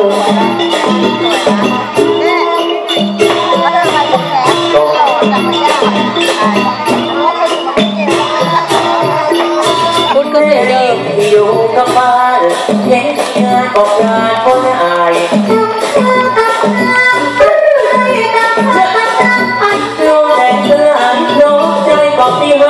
คุณก็จะเดิมอยู่กับบ้านเย็นงานออกานก็ไม่อแต่เสื้อลงใจบอกดีว่า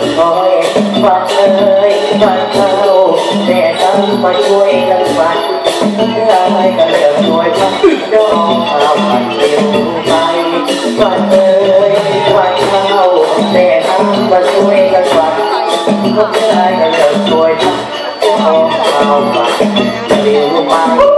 นคอยวันเคยวันเขาแต่ต้องมาช่วยกันฝันเพื่อให้กันจะช่วยพันยอมเอาฝันเร็วไปว่าเคยวันเขาแต่ต้องมาช่วยกันฝันเพื่อให้กันจะช่วยพันยอมเอาฝันเร็วไป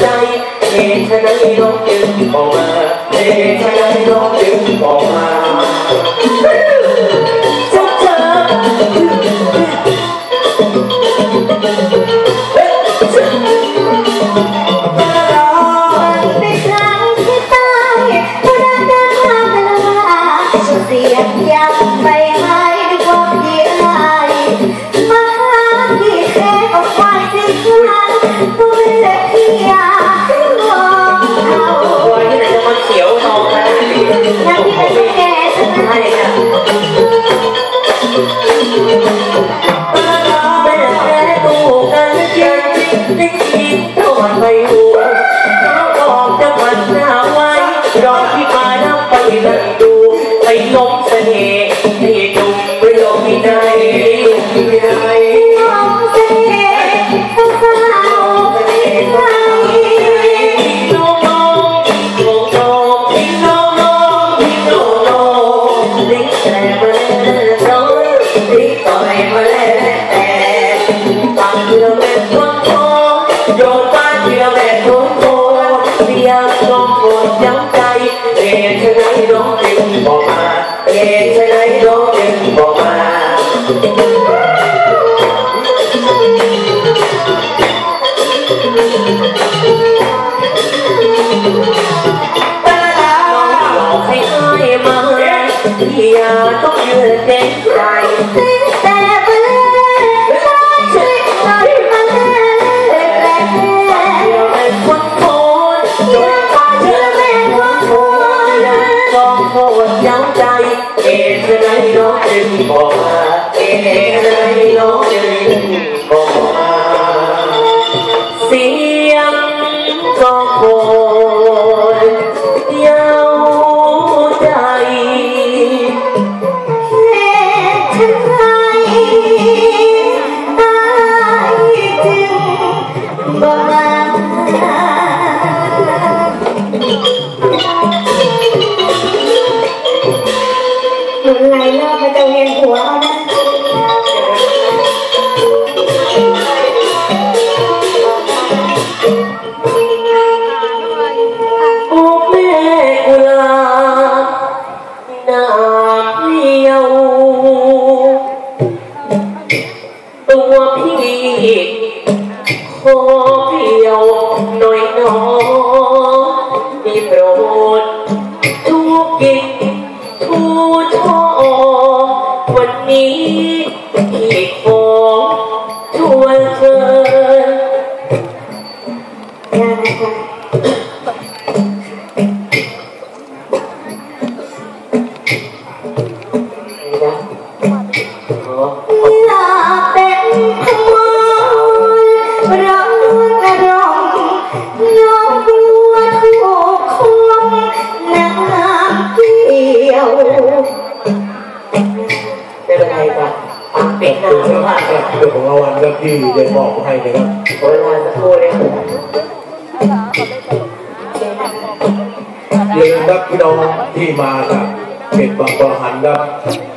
ใจเหตุใดน้องจึงออกมาเหตุใดน้องจึงออกมาจับเธอเฮ้ lấy đó em bỏ mà ba đào hay ơi mơ thì tốt như đêm dài เสียงก็โยเย้าใจเล็ดนไรตเจึาอมา พี่ขอเพียวน้อยน้องมีโปรดทุกกินทูทอวันนี้พี่ขอชวนเธอ เป็นหน้าดูสครับภาพครับเรื่องของรางวัลครับที่ได้มอบให้นะครับเวลาสักครู่เลยเรียนครับพี่น้องที่มาจากเขตบางปะหันครับ